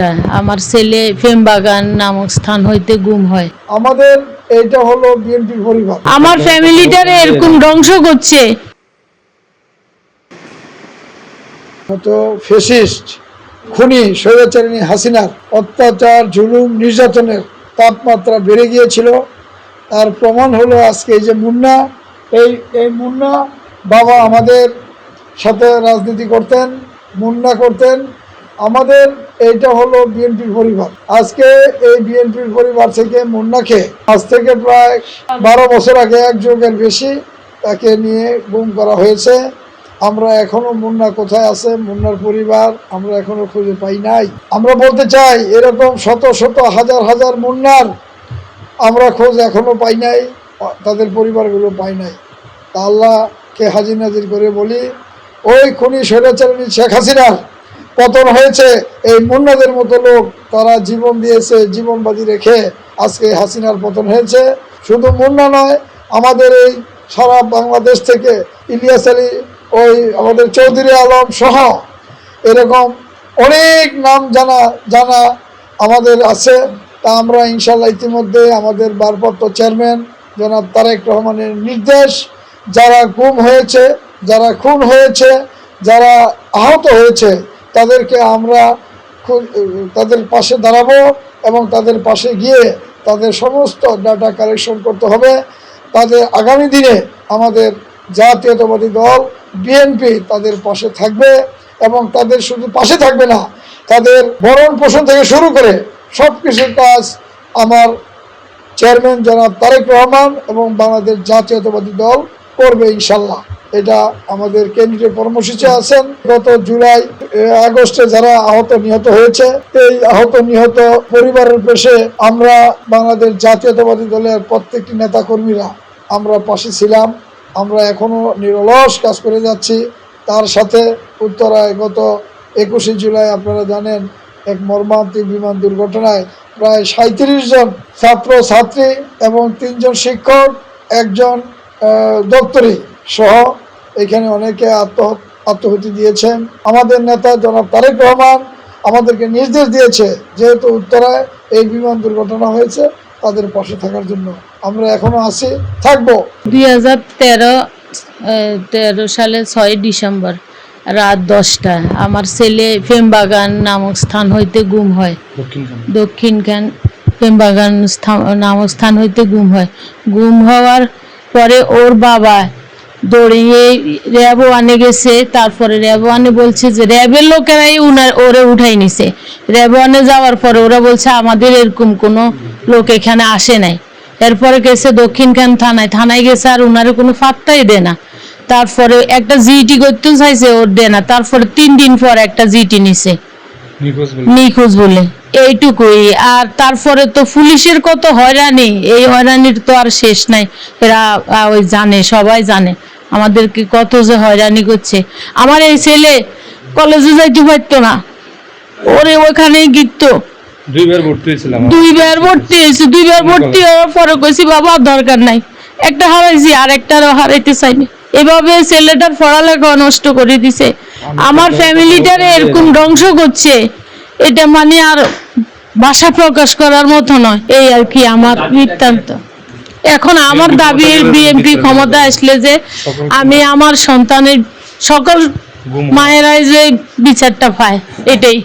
দশটায় আমার ছেলে ফেমবাগান নামক স্থান হইতে গুম হয়। আমাদের এইটা হলো বিএনপি পরিবার। আমার ফ্যামিলিটার এরকম ধ্বংস করছে। মতো ফেসিস্ট খুনি স্বৈরাচারিণী হাসিনার অত্যাচার জুলুম নির্যাতনের তাপমাত্রা বেড়ে গিয়েছিল। তার প্রমাণ হলো আজকে এই যে মুন্না। এই এই মুন্না বাবা আমাদের সাথে রাজনীতি করতেন মুন্না করতেন। আমাদের এইটা হলো বিএনপির পরিবার। আজকে এই বিএনপির পরিবার থেকে মুন্নাকে আজ থেকে প্রায় বারো বছর আগে এক যুগের বেশি তাকে নিয়ে গুম করা হয়েছে। আমরা এখনও মুন্না কোথায় আছে, মুন্নার পরিবার আমরা এখনও খুঁজে পাই নাই। আমরা বলতে চাই, এরকম শত শত হাজার হাজার মুন্নার আমরা খোঁজ এখনও পাই নাই, তাদের পরিবারগুলো পাই নাই। তা আল্লাহকে হাজির নাজির করে বলি, ওই খুনি স্বৈরাচারণী শেখ হাসিনার পতন হয়েছে। এই মুন্নাদের মতো লোক তারা জীবন দিয়েছে জীবন বাজি রেখে আজকে হাসিনার পতন হয়েছে। শুধু মুন্না নয়, আমাদের এই সারা বাংলাদেশ থেকে ইলিয়াস আলী, ওই আমাদের চৌধুরী আলম সহ এরকম অনেক নাম জানা জানা আমাদের আছে। তা আমরা ইনশাল্লাহ ইতিমধ্যে আমাদের ভারপ্রাপ্ত চেয়ারম্যান জনাব তারেক রহমানের নির্দেশ, যারা গুম হয়েছে, যারা খুন হয়েছে, যারা আহত হয়েছে তাদেরকে আমরা তাদের পাশে দাঁড়াবো এবং তাদের পাশে গিয়ে তাদের সমস্ত ডাটা কালেকশন করতে হবে। তাদের আগামী দিনে আমাদের জাতীয়তাবাদী দল বিএনপি তাদের পাশে থাকবে এবং তাদের শুধু পাশে থাকবে না, তাদের ভরণ পোষণ থেকে শুরু করে সব কিছুর কাজ আমার চেয়ারম্যান জনাব তারেক রহমান এবং বাংলাদেশ জাতীয়তাবাদী দল করবে ইনশাল্লাহ এটা আমাদের কেন্দ্রীয় কর্মসূচি আছেন। গত জুলাই আগস্টে যারা আহত নিহত হয়েছে, এই আহত নিহত পরিবারের পেশে আমরা বাংলাদেশ জাতীয়তাবাদী দলের প্রত্যেকটি নেতা কর্মীরা আমরা পাশে ছিলাম। আমরা এখনও নিরলস কাজ করে যাচ্ছি। তার সাথে উত্তরায় গত একুশে জুলাই আপনারা জানেন, এক মর্মান্তিক বিমান দুর্ঘটনায় প্রায় সাঁত্রিশ জন ছাত্র ছাত্রী এবং তিনজন শিক্ষক, একজন দপ্তরি। সহ এখানে অনেকে আত্ম আত্মহতি দিয়েছেন। আমাদের নেতা জনাব তারেক রহমান আমাদেরকে নির্দেশ দিয়েছে যেহেতু উত্তরায় এই বিমান দুর্ঘটনা হয়েছে তাদের পাশে থাকার জন্য আমরা এখনও আছি থাকব। দুই হাজার তেরো তেরো সালে ছয় ডিসেম্বর রাত দশটায় আমার ছেলে ফেমবাগান নামক স্থান হইতে গুম হয়। দক্ষিণখান প্রেমবাগান স্থান- নামক স্থান হইতে গুম হয়। গুম হওয়ার পরে ওর বাবা দৌড়িয়ে র্যাবও আনে গেছে তারপরে র্যাবও আনে বলছে যে র্যাবের লোকেরাই উনার ওরে উঠাই নিছে। র্যাবও আনে যাওয়ার পরে ওরা বলছে আমাদের এরকম কোনো লোক এখানে আসে নাই। এরপরে গেছে দক্ষিণখান থানায়। থানায় গেছে আর উনারে কোনো ফাত্তাই দেয় না। তারপরে একটা জিটি করতে চাইছে ওর দেয় না। তারপরে তিন দিন পর একটা জিটি নিছে। নিখোঁজ বলে। এইটুকুই। আর তারপরে তো পুলিশের কত হয়রানি। এই হয়রানির তো আর শেষ নাই। এরা ওই জানে সবাই জানে। আমাদেরকে কত যে হয়রানি করছে। আমার এই ছেলে কলেজে যাইতে পারতো না। ওরে ওখানেই গিত দুইবার ভর্তি হয়েছিলাম। দুইবার ভর্তি হয়েছে। দুইবার ভর্তি হওয়ার পরে কইছি বাবা আর দরকার নাই। একটা হারাইছি আর একটা হারাইতে চাইনি। এভাবে ছেলেটার পড়ালেখা নষ্ট করে দিছে। আমার ফ্যামিলিটারে এরকম ধ্বংস করছে এটা মানে আর ভাষা প্রকাশ করার মতো নয়। এই আর কি আমার বৃত্তান্ত। এখন আমার দাবি বিএনপি ক্ষমতা আসলে যে আমি আমার সন্তানের সকল মায়েরাই যে বিচারটা পায় এটাই।